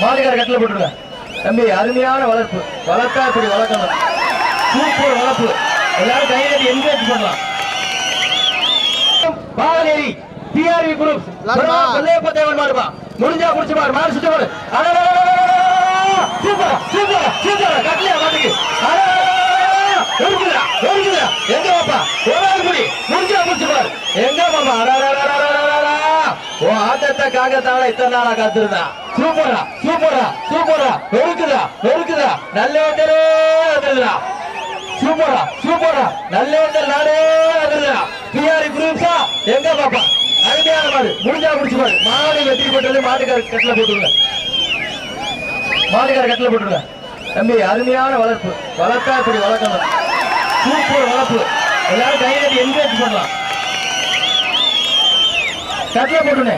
மாட்டுக்கார கட்டில போட்டுருவேன் தம்பி அருமையான வளர்ப்பு. வளர்த்தா இப்படி வளர்க்கணும் சூப்பர் வளர்ப்பு. எல்லாரும் கைதட்டி என்கரேஜ் பண்ணலாம் பாவநேரி டிஆர்வி குரூப் கொள்ளையப்பத்தேவன் மாடுமா முடிஞ்சா முடிச்சு பாரு மாடு சுத்த மாடு சூப்பர் சூப்பர் சூப்பர் கட்டில மாட்டுக்கு எங்க பாப்பா ஒரு முடிஞ்சா முடிச்சு பாரு எங்க பாப்பா உன் ஆட்டத்தை இத்தனை நாளா காத்திருந்தா? சூப்பரா சூப்பரா சூப்பரா இருக்குதா இருக்குதா நல்ல வண்டரே வந்துருதா சூப்பரா சூப்பரா நல்ல வண்டல் நாடே வந்துருதா பிஆர் குரூப்ஸா எங்க பாப்பா? அருமையான மாடு. முடிஞ்சா முடிச்சு பாரு. மாடு வெற்றி போட்டது மாட்டுக்கார கட்டில போட்டுருங்க மாட்டுக்கார கட்டில போட்டுருங்க தம்பி அருமையான வளர்ப்பு. வளர்த்தா இப்படி வளர்க்கணும் சூப்பர் வளர்ப்பு. எல்லாரும் கையெழுதி என்கரேஜ் பண்ணலாம். கட்டில போட்டுனே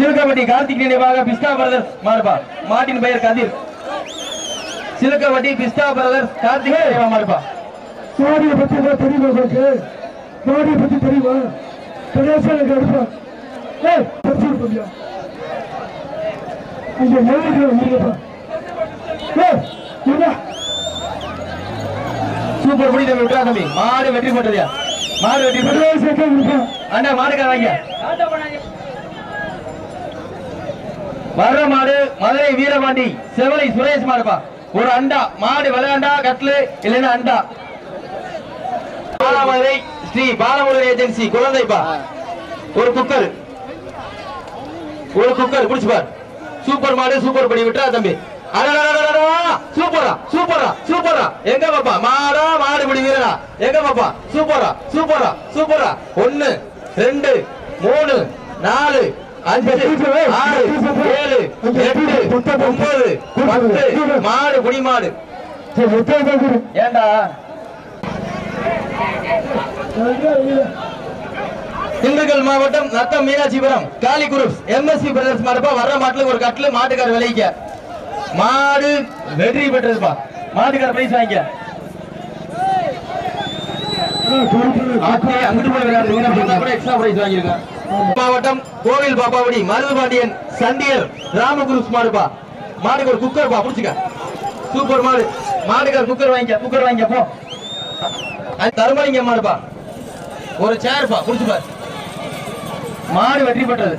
சிலுக்கவட்டி கார்த்திக் நினைவாக பிஸ்தா பிரதர்ஸ் மாடுபா மாட்டின் பெயர் கதிர். சிலுக்கவட்டி பிஸ்தா பிரதர்ஸ் கார்த்திக் நினைவா மாடுபா மாடியை பத்தி எல்லாம் தெரியுமா உங்களுக்கு? மாடியை பத்தி தெரியுமா? கணேசன் எனக்கு இங்க என்ன? சூப்பர் முடி தம்பி விட்டுறா தம்பி. மாடு வெற்றி போட்டதுயா? மாடு வெற்றி கொடுப்பா அண்ணா மாடுக்கார வாங்க மாடு மதுரை வீரபாண்டி செவலை சுரேஷ் மாடுப்பா ஒரு அண்டா மாடு விளையாண்டா கட்லு இல்லைன்னா அண்டா. பாலமதுரை ஸ்ரீ பாலமுருகன் ஏஜென்சி குழந்தைப்பா. ஒரு குக்கர். ஒரு குக்கர் குடிச்சுப்பார் சூப்பர் மாடு சூப்பர் படி விட்டா தம்பி. சூப்பரா சூப்பரா சூப்பரா. எங்க பாப்பா? மாடா மாடு பிடி வீரனா? எங்க பாப்பா? சூப்பரா சூப்பரா சூப்பரா. ஒன்னு ரெண்டு மூணு நாலு அஞ்சு ஆறு ஏழு எட்டு ஒன்பது பத்து மாடு குடி மாடு சரி ஒத்தே கொடு ஏண்டா திண்டுக்கல் மாவட்டம் Natham Meenakshipuram Kali groups MSc brothers மாடுப்பா வர்ற மாட்டுல ஒரு கட்டில மாட்டுக்கார விலைக்க மாடு வெற்றி பெற்றதுப்பா மாட்டுக்கார பிரைஸ் வாங்கிக்க அங்கிட்டு போய் விளையாடு. இவனை பார்த்தா கூட extra prize வாங்கியிருக்கான். மாவட்டம் கோவில் பாப்பாவடி மருதுபாண்டியன் சண்டியர் ராம குரூப்ஸ் மாடுப்பா மாடுக்கு ஒரு குக்கர் பா புடிச்சுக்க. சூப்பர் மாடு. மாடுக்கார குக்கர் வாங்கிக்க குக்கர் வாங்கிக்க போ. அது மாடுப்பா ஒரு சேர் பா புடிச்சு பாரு மாடு வெற்றி பெற்றது.